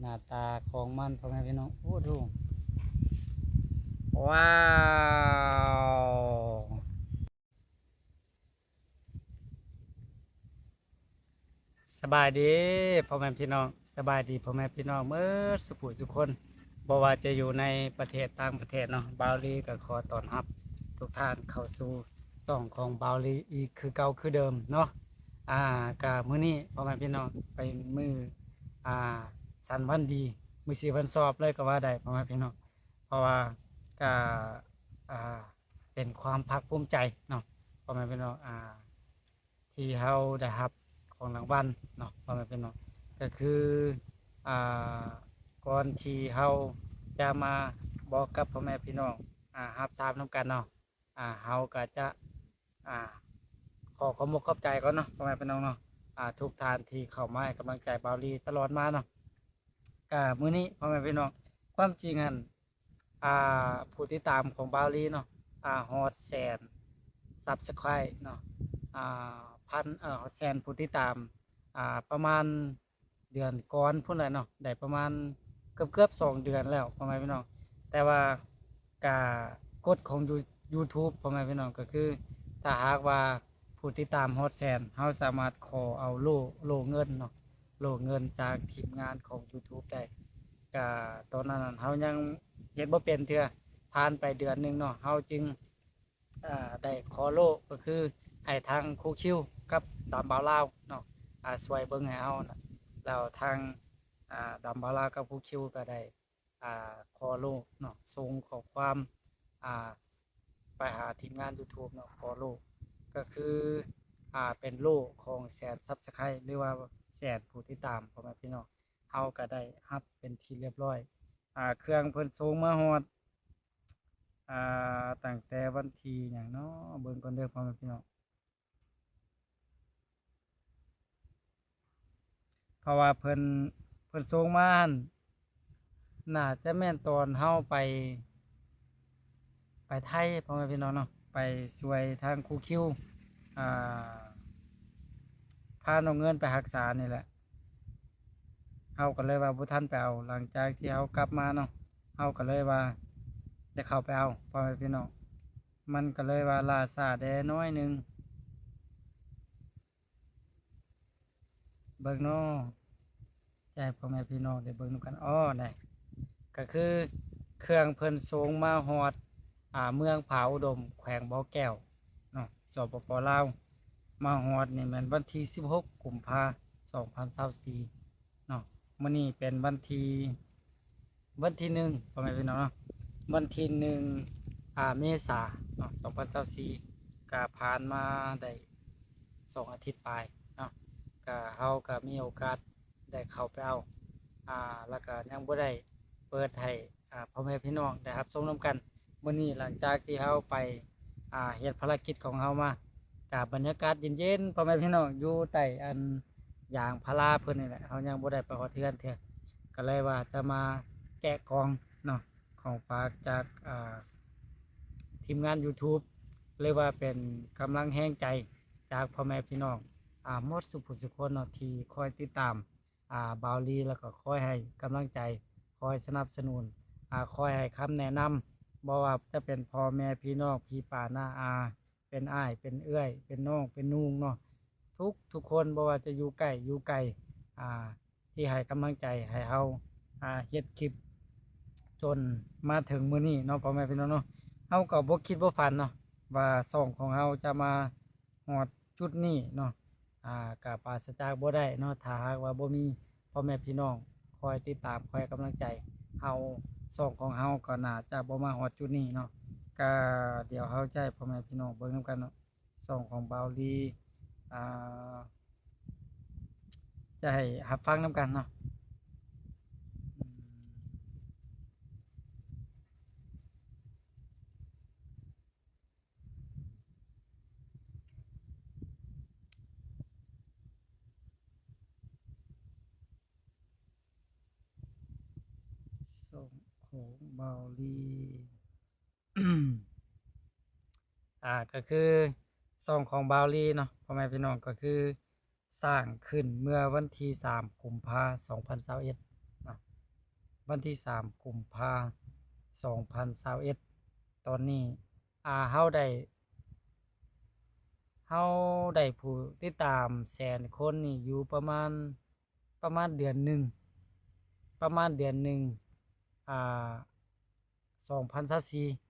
หน้าตาของมันพ่อแม่พี่น้องโอ้ดูว้าวสบายดีพ่อแม่พี่น้องสบายดีพ่อแม่พี่น้องเมื่อสุขุสุคนบ่ว่าจะอยู่ในประเทศต่างประเทศเนาะบาวลีก็ขอตอนรับ ทุกท่านเข้าสู่ช่องของบาวลีอีกคือเก่าคือเดิมเนาะอ่ากะมื้อนี้พ่อแม่พี่น้องไปมืออ่า สันวันดีมือสีวันสอบเลยก็ว่าได้พ่อแม่พี่น้องเพราะว่าก็อ่าเป็นความภาคภูมิใจเนาะพ่อแม่พี่น้องอ่าที่เฮาได้รับของรางวัลเนาะพ่อแม่พี่น้องก็คืออ่าก่อนที่เฮาจะมาบอกกับพ่อแม่พี่น้องอ่ารับทราบนํกันเนาะอ่าเฮาก็จะอ่าขอขอบคุณขอบใจก่อนเนาะพ่อแม่พี่น้องเนาะอ่าทุกท่านที่เข้ามาให้กำลังใจบาวลีตลอดมาเนาะ ก็มื้อนี้พ่อแม่พี่น้องความจริงอันอ่าผู้ติดตามของบาวลีเนาะอ่าฮอดแสน Subscribe เนาะอ่าพันเอ่อแสนผู้ติดตามอ่าประมาณเดือนก่อนพุ่นแหละเนาะได้ประมาณเกือบเกือบสองเดือนแล้วพ่อแม่พี่น้อง แต่ว่ากากฎของ You- YouTube พ่อแม่พี่น้องก็คือ ถ้าหากว่าผู้ติดตามฮอดแสนเฮาสามารถขอเอาโลโลเงินเนาะ โลเงินจากทีมงานของ YouTube ได้ก็ตอนนั้นเฮายังเฮ็ดบ่เป็นเทื่อผ่านไปเดือนหนึ่งเนาะเฮาจึงได้ขอโลก็คือให้ทางครูคิวกับดำบาวลาวเนาะอ่าช่วยเบิ่งให้เฮานะแล้วทางอ่าดำบาวลาวกับครูคิวก็ได้อ่าขอโลกเนาะส่งขอความอ่าไปหาทีมงาน YouTube เนาะขอโลกก็คืออ่าเป็นโลกของแสนซับสไครต์หรือว่า แสนผู้ติดตามพ่อแม่พี่น้องเฮาก็ได้รับเป็นที่เรียบร้อยอ่าเครื่องเพิ่นส่งมาฮอดอ่าตั้งแต่วันที่หยังเนาะเบิ่งก่อนเด้อพ่อแม่พี่น้องเพราะว่าเพิ่นเพิ่นส่งมาหั่นน่าจะแม่นตอนเฮาไป ไปไทยพ่อแม่พี่น้องเนาะไปช่วยทางครูคิวอ่าาน้องเงินไปรักษานี่แหละเฮาก็เลยว่าบ่ทันไปเอาหลังจากที่เฮากลับมาเนาะเฮาก็เลยว่าได้เข้าไปเอาพ่อแม่พี่น้องมันก็เลยว่าลาช้าแดน้อยหนึงเบิ่งเนาะใจพ่อแม่พี่น้องได้เบิ่งนำกันอ้อได้ก็คือเครื่องเพิ่นส่งมาฮอดอ่าเมืองผาอุดม แขวงบ่อแก้วเนาะสปปลาว มาฮอดนี่แม่นวันที่16กุมภาพันธ์2024เนาะมื้อนี้เป็นวันที่วันที่หนึ่งพ่อแม่พี่น้องเนาะวันที่หนึ่งอ่าเมษาเนาะ2024ก็ผ่านมาได้สองอาทิตย์ไปเนาะก็เฮาก็มีโอกาสได้เข้าไปเอาอ่าแล้วก็ยังบ่ได้เปิดให้อ่าพ่อแม่พี่น้องได้รับชมนํกันมื้อนี้หลังจากที่เฮาไปอ่าเฮ็ดภารกิจของเฮามา กับบรรยากาศเย็นๆพ่อแม่พี่น้องอยู่ใต้อันยางพาราเพิ่นนี่แหละเฮายังบ่ได้ไปฮอเทือนเทื่อก็เลยว่าจะมาแกะกองเนาะของฝากจากอ่าทีมงาน YouTube เลยว่าเป็นกำลังแห้งใจจากพ่อแม่พี่น้องอ่ามดสุภุสุคนเนาะที่คอยติดตามอ่าบาวลีแล้วก็คอยให้กำลังใจคอยสนับสนุนอ่าคอยให้คำแนะนำบ่ว่าจะเป็นพ่อแม่พี่น้องพี่ป้าน้าอา เป็นอ้ายเป็นเอื้อย เป็นน้องเป็นนุ่งเนาะทุกทุกคนบ่ว่าจะอยู่ใกล้อยู่ไกลอ่าที่ให้กำลังใจให้เฮาอ่าเฮ็ดคลิป จนมาถึงมื้อนี้เนาะพ่อแม่พี่น้องเนาะเฮาก็บ่คิดบ่ฝันเนาะว่าช่องของเฮาจะมาฮอดจุดนี้เนาะอ่ากับปราศจากบ่ได้เนาะถ้าหากว่าบ่มีพ่อแม่พี่น้องคอยติดตามคอยกำลังใจเฮาส่องของเฮาก็น่าจะบ่มาฮอดจุดนี้เนาะ ก็เดี๋ยวเฮาให้พ่อแม่พี่น้องเบิ่งนํกันเนาะส่องของบาลีอ่าจะให้รับฟังนํกันเนาะส่งของบาลี อ่าก็คือซองของบาวลีเนาะพ่อแม่พี่น้องก็คือสร้างขึ้นเมื่อวันที่3กุมภาพันธ์2021เนะวันที่3กุมภาพันธ์2021ตอนนี้อ่าเฮาได้เฮาได้ผู้ติดตามแสนคนนี่อยู่ประมาณประมาณเดือนหนึ่งประมาณเดือนหนึ่งอ่า2024เนาะ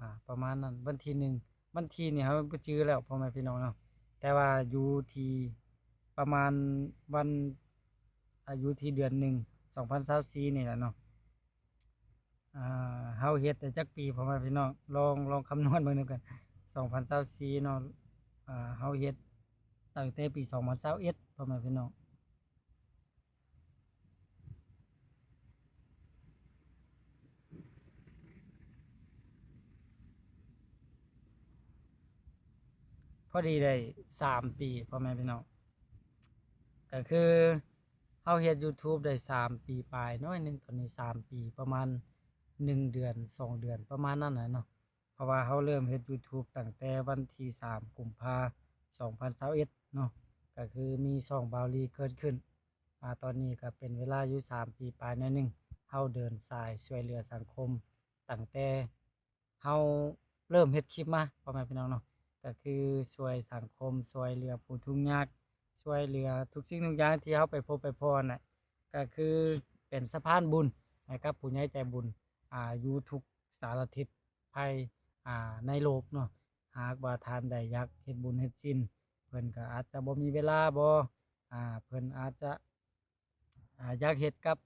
อ่า ประมาณนั้นวันที่หนึ่งวันที่นี่ยเฮาบ่จื้อแล้วพ่อแม่พี่น้องเนาะแต่ว่าอยู่ที่ประมาณวันอายุที่เดือนหนึ่ง2024นี่แหละเนาะอ่าเฮาเฮ็ดแต่จักปีพ่อแม่พี่น้องลองลองคำนวณเบิ่งดูกัน2024เนาะอ่าเฮาเฮ็ดตั้งแต่ปี2021พ่อแม่พี่น้อง อดีได้3ปีพ่อแม่พี่น้องก็คือเฮาเฮ็ด YouTube ได้3ปีปลายน้อยหนึงตอนนี้3ปีประมาณหนึ่งเดือนสองเดือนประมาณนั้นแหละเนาะเพราะว่าเขาเริ่มเฮ็ด YouTube ตั้งแต่วันที่3กุมภา2021เอ็ดเนาะก็คือมีช่องบาวลีเกิดขึ้นอ่าตอนนี้ก็เป็นเวลาอยู่3ปีปลายหนิดนึงเฮาเดินสายช่วยเหลือสังคมตั้งแต่เฮาเริ่มเฮ็ดคลิปมาพ่อแม่พี่น้องเนาะ ก็คือช่วยสังคมช่วยเหลือผู้ทุกข์ยากช่วยเหลือทุกสิ่งทุกอย่างที่เฮาไปพบไปพอน่ะก็คือเป็นสะพานบุญให้กับผู้ใหญ่ใจบุญอ่าอยู่ทุกสารทิศภายอ่าในโลกเนาะหากว่าทานใดอยากเฮ็ดบุญเฮ็ดศีลเพิ่นก็อาจจะบ่มีเวลาบ่อ่าเพิ่นอาจจะอ่าอยากเฮ็ดกับ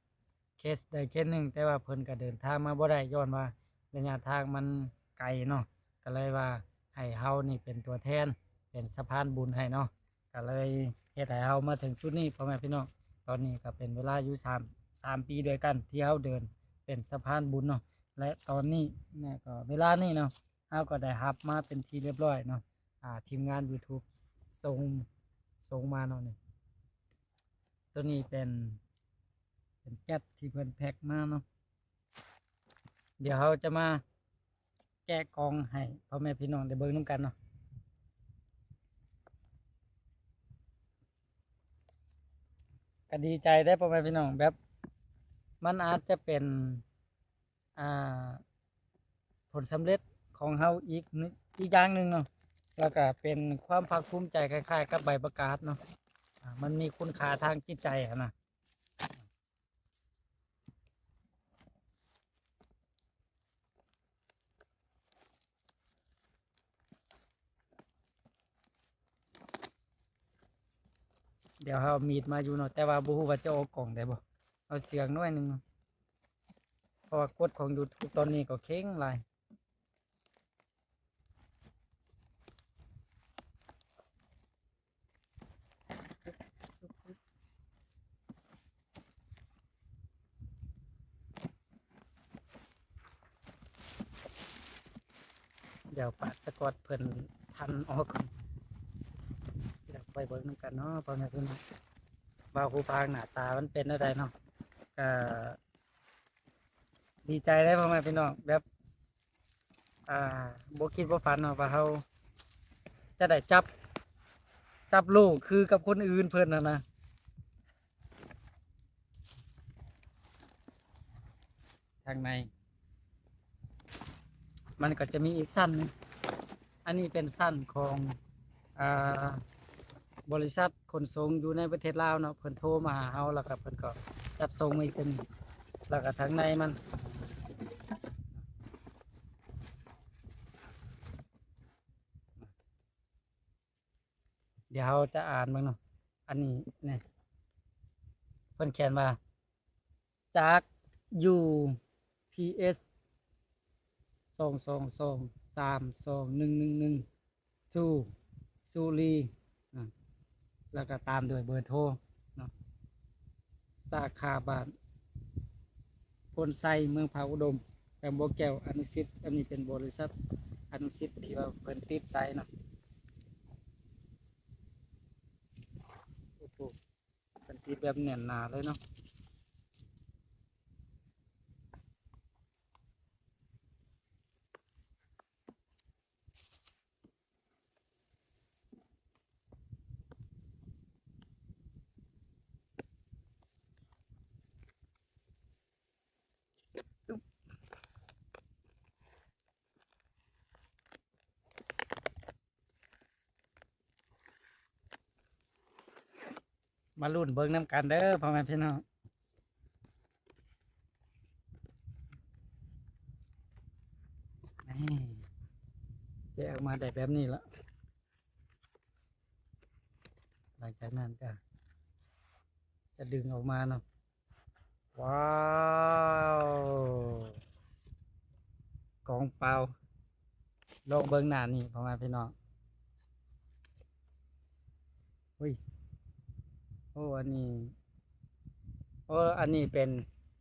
เคสใดเคสหนึ่งแต่ว่าเพิ่นก็เดินทางมาบ่ได้ย้อนว่าระยะทางมันไกลเนาะก็เลยว่า ให้เฮานี่เป็นตัวแทนเป็นสะพานบุญให้เนาะก็เลยเฮ็ดให้เฮามาถึงจุดนี้พ่อแม่พี่น้องตอนนี้ก็เป็นเวลาอยู่3 3ปีด้วยกันที่เฮาเดินเป็นสะพานบุญเนาะและตอนนี้เนี่ยก็เวลานี้เนาะเราก็ได้รับมาเป็นทีเรียบร้อยเนาะอ่าทีมงาน YouTube ส่งส่งมาเนาะนี่ตัวนี้เป็นเป็นแก๊สที่เพิ่นแพ็คมาเนาะเดี๋ยวเราจะมา กะกองให้พ่อแม่พี่น้องได้เบิ่งนํกันเนาะก็ดีใจได้พ่อแม่พี่น้องแบบ มันอาจจะเป็นอ่าผลสำเร็จของเฮาอีกนึอีกอย่างหนึ่งเนาะแล้วก็เป็นความภาคภูมิใจคล้ายๆ กับใบประกาศเนาะมันมีคุณค่าทางจิตใจอะนะ เดี๋ยวเฮามีดมาอยู่เนาะแต่ว่าบ่ฮู้ว่าจะเอากล่องได้บ่เอาเสียงหน้อยหนึงเพราะว่ากฎของ YouTube ตอนนี้ก็เข่งหลายเดี๋ยวปาดสะกอตเพิ่นทันออกก่อน เดี๋ยวไปเบิ่งนำกันเนาะพ่อแม่พี่น้องว่าผู้พากหน้าตามันเป็นอะไรเนาะก็ดีใจได้พ่อแม่พี่น้องแบบอ่าบ่คิดบ่ฝันเนาะว่าเฮาจะได้จับ จับลูกคือกับคนอื่นเพิ่นน่ะนะทางใน มันก็จะมีอีกสั้นนึงอันนี้เป็นสั้นของอ่า บริษัทขนส่งอยู่ในประเทศลาวเนาะเพิ่นโทรมาหาเฮาแล้วก็เพิ่นก็จัดส่งมาอีกเป็นแล้วก็ทางในมันเดี๋ยวเราจะอ่านบ้างเนาะ อันนี้เนี่ยเพิ่นเขียนว่า จาก UPS สองสองสองสามสองหนึ่งหนึ่งหนึ่ง to สุรี แล้วก็ตามด้วยเบอร์โทรเนาะสาขาบ้านพลไซเมืองพาอุดมแปงบัวแก้วอนุสิทธิ์อันนี้เป็นบริษัทอนุสิทธิ์ที่ว่าเพิ่นติดไซเนาะโอ้โหเป็นติดแบบแน่นหนาเลยเนาะ มาลุ้นเบิ่งน้ำกันเด้อพ่อแม่พี่น้องนี่แกะออกมาได้แบบนี้แล้วหลังจากนั้นก็จะดึงออกมาเนาะว้าวกองเปล่าลองเบิ่งหน้านี่พ่อแม่พี่น้องอุ้ย อ้อันนี้โอ้อันนี้เป็น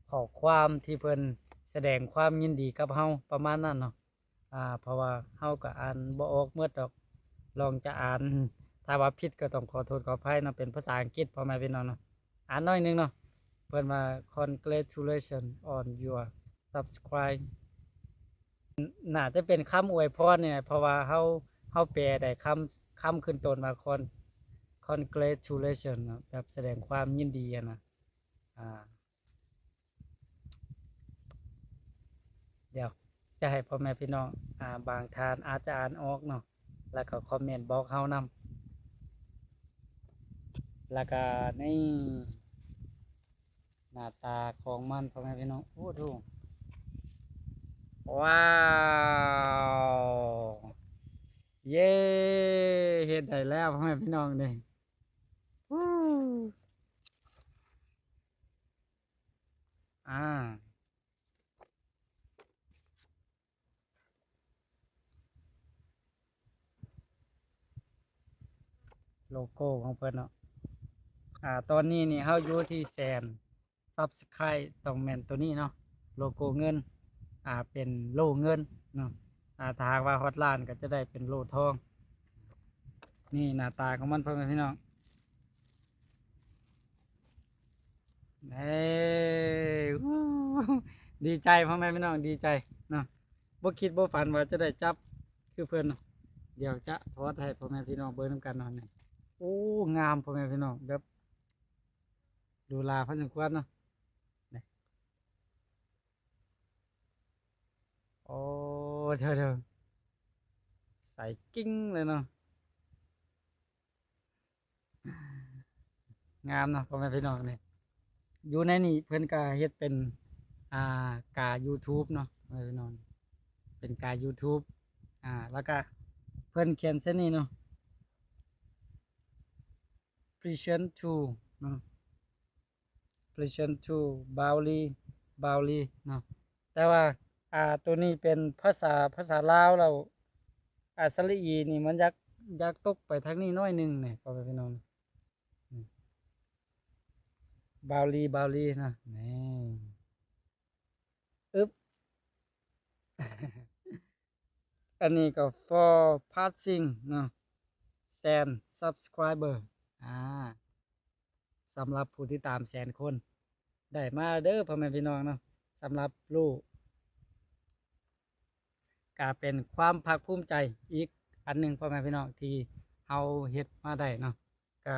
ข้อความที่เพิ่นแสดงความยินดีกับเฮาประมาณนั้นเนาะอ่าเพราะว่าเฮาก็อ่านบ่ออกเมื่อดอกลองจะอ่าน ถ้าว่าผิดก็ต้องขอโทษขออภัยเนาะเป็นภาษาอังกฤษพ่อแม่พี่น้องเนาะอ่านน่อยนึงเนาะเพิ่นว่า congratulations on your subscribe น่าจะเป็นคำอวยพรเนี่ยเพราะว่าเฮาเฮาแปลได้คำคำขึ้นต้นว่า con congratulations เนาะแบบแสดงความยินดีนะอ่าเดี๋ยวจะให้พ่อแม่พี่น้องอ่าบางทานอาจจะอ่านออกเนาะแล้วก็คอมเมนต์บอกเฮานำแล้วก็ในหน้าตาของมันพ่อแม่พี่น้องโอ้ดูว้าวเย้เฮ็ดได้แล้วพ่อแม่พี่น้องเนี่วู้ อ่า โลโก้ของเพิ่อนเนาะ อ่า ตอนนี้นี่เฮาอยู่ที่แสน Subscribe ต้องแมนตัวนี้เนาะ โลโก้เงิน อ่า เป็นโล่เงินเนาะ อ่าถ้าหากว่าฮอตล้านก็จะได้เป็นโล่ทอง นี่หน้าตาของมันเพื่อแม่พี่น้อง เอ้ยดีใจพ่อแม่พี่น้องดีใจเนาะบ่คิดบ่ฝันว่าจะได้จับคือเพิ่นเนาะเดี๋ยวจะทอดให้พ่อแม่พี่น้องเบิ่งนำกันเนาะนี่โอ้งามพ่อแม่พี่น้องแบบดูลาพอสมควรเนาะนี่โอ้เดี๋ยวเดี๋ยวใส่กิ้งเลยเนาะงามเนาะพ่อแม่พี่น้องนี่ อยู่ในนี่เพิ่นก็เฮ็ดเป็นอ่ากา YouTube เนาะพ่อนองเป็นกา YouTube อ่าแล้วก็เพิ่นเขียนเส้นนี้เนาะ present to เนาะ present to Bowly Bowly เนาะแต่ว่าอ่าตัวนี้เป็นภาษาภาษาลาวแล้วอ่าสระอีนี่มันยากยากตกไปทางนี้น้อยหนึงเนี่พ่อแม่พี่น้อง บาวลีบาวลีนะนี่อึ๊บอันนี้ก็ for passing เนาะ send subscriber อ่าสำหรับผู้ที่ตามแสนคน ได้มาเด้อพ่อแม่พี่น้องเนาะสำหรับลูกก็เป็นความภาคภูมิใจอีกอันหนึ่งพ่อแม่พี่น้องที่เฮาเฮ็ดมาได้เนาะก็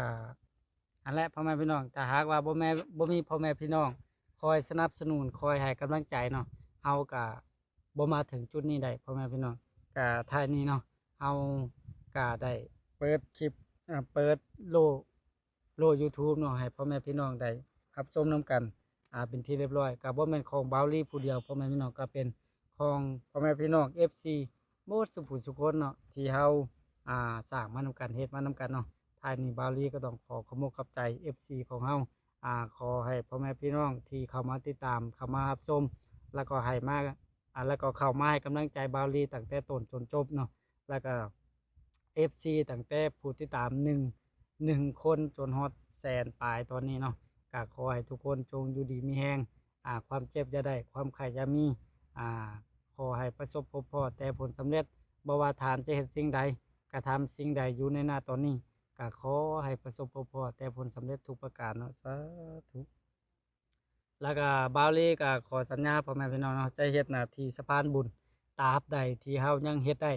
อันแหละพ่อแม่พี่น้องถ้าหากว่าบ่แม่บ่มีพ่อแม่พี่น้อง คอยสนับสนุนคอยให้กำลังใจเนาะเฮาก็บ่มาถึงจุดนี้ได้พ่อแม่พี่น้องก็ท้ายนี้เนาะเฮาก็ได้เปิดคลิปอ่าเปิดโลโล YouTube เนาะให้พ่อแม่พี่น้องได้รับชมนํกันอ่าเป็นที่เรียบร้อยก็บ่แม่นของบาวลี่ผู้เดียวพ่อแม่พี่น้องก็เป็นของพ่อแม่พี่น้อง FC หมดสุผู้สุคนเนาะที่เฮาอ่าสร้างมานํกันเฮ็ดมานํกันเนาะ ท้ายนี้บาลีก็ต้องขอขอบคุณขอบใจ FC ของเฮาอ่าขอให้พ่อแม่พี่น้องที่เข้ามาติดตามเข้ามารับชมแล้วก็ให้มาอ่าแล้วก็เข้ามาให้กำลังใจบาลีตั้งแต่ต้นจนจบเนาะแล้วก็ FC ตั้งแต่ผู้ติดตาม1 1คนจนฮอดแสนปลายตอนนี้เนาะก็ขอให้ทุกคนจงอยู่ดีมีแฮงอ่าความเจ็บอย่าได้ ความไข้อย่ามีอ่าขอให้ประสบพบพอแต่ผลสำเร็จบ่ว่าทานจะเฮ็ดสิ่งใดกระทำสิ่งใดอยู่ในหน้าตอนนี้ ก็ขอให้ประสบพบพอแต่ผลสำเร็จทุกประการเนาะสาธุแล้วก็บาวลีก็ขอสัญญาพ่อแม่พี่น้องเนาะจะเฮ็ดหน้าที่สะพานบุญตราบใดที่เฮายังเฮ็ดได้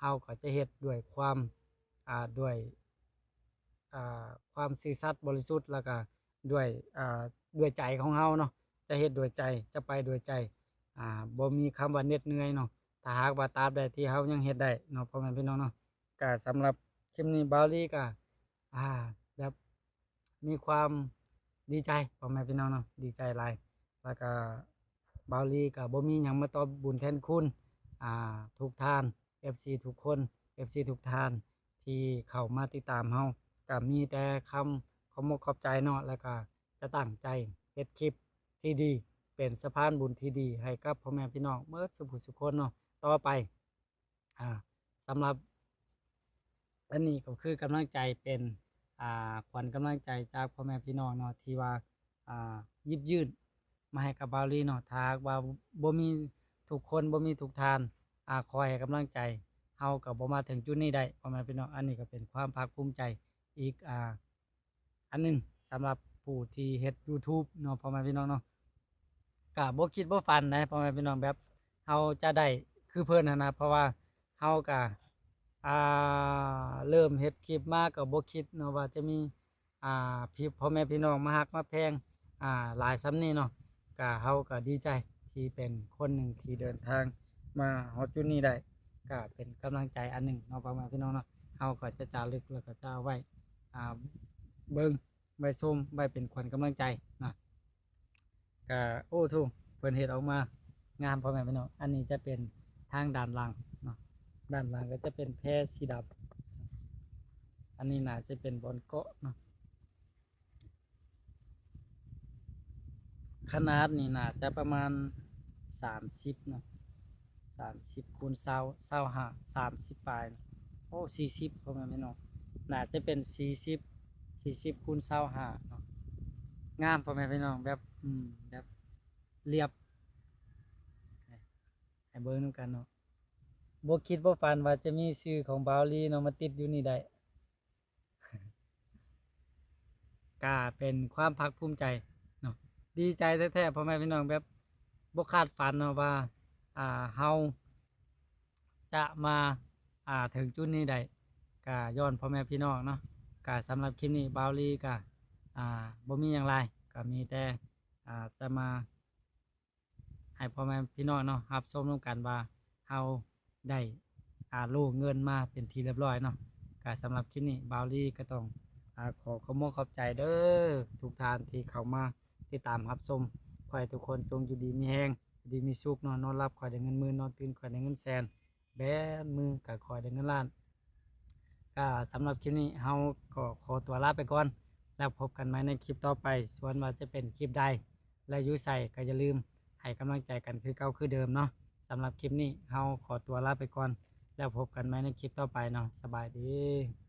เฮาก็จะเฮ็ดด้วยความอ่าด้วยอ่าความซื่อสัตย์บริสุทธิ์แล้วก็ด้วยอ่าด้วยใจของเฮาเนาะจะเฮ็ดด้วยใจจะไปด้วยใจอ่าบ่มีคำว่าเหน็ดเหนื่อยเนาะถ้าหากว่าตราบใดที่เฮายังเฮ็ดได้เนาะพ่อแม่พี่น้องเนาะก็สำหรับคลิปนี้บาวลีก็ อ่า แบบมีความดีใจพ่อแม่พี่น้องเนาะดีใจหลายแล้วก็บาวลีก็บ่มีหยังมาตอบบุญแทนคุณอ่าทุกท่าน FC ทุกคน FC ทุกท่านที่เข้ามาติดตามเฮาก็มีแต่คำขอบมกขอบใจเนาะแล้วก็จะตั้งใจเฮ็ดคลิปที่ดี เป็นสะพานบุญที่ดี ให้กับพ่อแม่พี่น้องเมื่อสุขสุขคนเนาะต่อไปอ่าสำหรับอันนี้ก็คือกำลังใจเป็น อ่าขวัญกำลังใจจากพ่อแม่พี่น้องเนาะที่ว่าอ่ายิบยื่นมาให้กับบาวลีเนาะถ้ากว่าบ่มีทุกคนบ่มีทุกทานอ่าคอยให้กำลังใจเฮาก็บ่มาถึงจุดนี้ได้พ่อแม่พี่น้องอันนี้ก็เป็นความภาคภูมิใจอีกอ่าอันหนึงสำหรับผู้ที่เฮ็ด YouTube เนาะพ่อแม่พี่น้องเนาะก็บ่คิดบ่ฝันนะพ่อแม่พี่น้องแบบเฮาจะได้คือเพิ่นนนะเพราะว่าเฮาก็ อ่าเริ่มเฮ็ดคลิปมาก็บ่คิดเนาะว่าจะมีอ่าพี่พ่อแม่พี่น้องมาฮักมาแพงอ่าหลายซ้ำนี้เนาะก็เฮาก็ดีใจที่เป็นคนหนึ่งที่เดินทางมาฮอดจุดนี้ได้ก็เป็นกำลังใจอันหนึ่งเนาะพ่อแม่พี่น้องเนาะเฮาก็จะจารึกแล้วก็จะเอาไว้อ่าเบิ่งไว้ชมไว้เป็นขวัญกำลังใจนะก็โอ้ทุกเพิ่นเฮ็ดออกมางามพ่อแม่พี่น้องอันนี้จะเป็นทางด้านหลังเนาะ ด้านหลังก็จะเป็นแพรสีดำอันนี้น่าจะเป็นบอนเกาะเนาะขนาดนี่น่าจะประมาณสามสิบเนาะสามสิบคูณเศร้าเศร้าห้าสามสิบปลายนะโอ้สี่สิบพอแม่พี่น้องน่าจะเป็นสี่สิบสี่สิบคูณเศร้าห้าเนาะงามพอแม่พี่น้องแบบอืมแบบเรียบให้เบิ้งนำกันเนาะ บ่คิดบ่ฝันว่าจะมีชื่อของบาวลีเนาะมาติดอยู่นี่ได้ ก็เป็นความภาคภูมิใจเนาะดีใจแท้ๆพ่อแม่พี่น้องแบบบ่คาดฝันเนาะว่า อ่าเฮาจะมาอ่าถึงจุดนี้ได้ก็ย้อนพ่อแม่พี่น้องเนาะก็สำหรับคลิปนี้บาวลีก็อ่าบ่มีหยังไรก็มีแต่อ่าจะมาให้พ่อแม่พี่น้องเนาะรับชมร่วมกันว่าเฮา ได้อาโลเงินมาเป็นทีเรียบร้อยเนาะก็สำหรับคลิปนี้บาวลี่ก็ต้องอาขอขอบคุณขอบใจเด้อทุกท่านที่เข้ามาติดตามรับชมขอให้ทุกคนจงอยู่ดีมีแฮงดีมีสุขเนอนนอนรับขอได้เงินหมื่นนอนตื่นขอได้เงินแสนแบนมือก็ขอได้เงินล้านก็สำหรับคลิปนี้เฮาก็ขอตัวลาไปก่อน แล้วพบกันใหม่ในคลิปต่อไป ส่วนว่าจะเป็นคลิปใดและยุใส่ก็อย่าลืมให้กำลังใจกันคือเก่าคือเดิมเนาะำหรับคลิปนี้เฮาขอตัวลาไปก่อน แล้วพบกันใหม่ในคลิปต่อไปเนาะสบายดี